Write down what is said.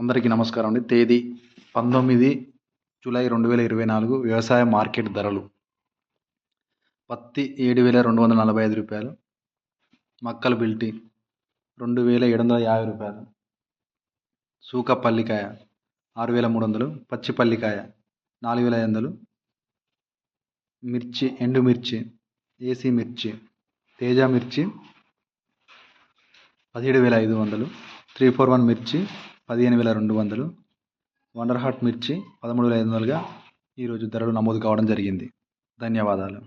అందరికీ నమస్కారం అండి. తేదీ పంతొమ్మిది జూలై రెండు వేల ఇరవై నాలుగు వ్యవసాయ మార్కెట్ ధరలు. పత్తి ఏడు వేల రెండు వందల నలభై ఐదు రూపాయలు. మక్కల బిల్టీ రెండు వేల ఏడు వందల యాభై రూపాయలు. సూక పల్లికాయ ఆరు వేల మూడు వందలు. పచ్చి పల్లికాయ నాలుగు వేల ఐదు వందలు. మిర్చి ఎండు మిర్చి ఏసీ మిర్చి తేజ మిర్చి పదిహేడు వేల ఐదు వందలు. త్రీ ఫోర్ వన్ మిర్చి పదిహేను వేల రెండు వందలు. వండర్ హార్ట్ మిర్చి పదమూడు వేల ఐదు వందలుగా ఈరోజు ధరలు నమోదు కావడం జరిగింది. ధన్యవాదాలు.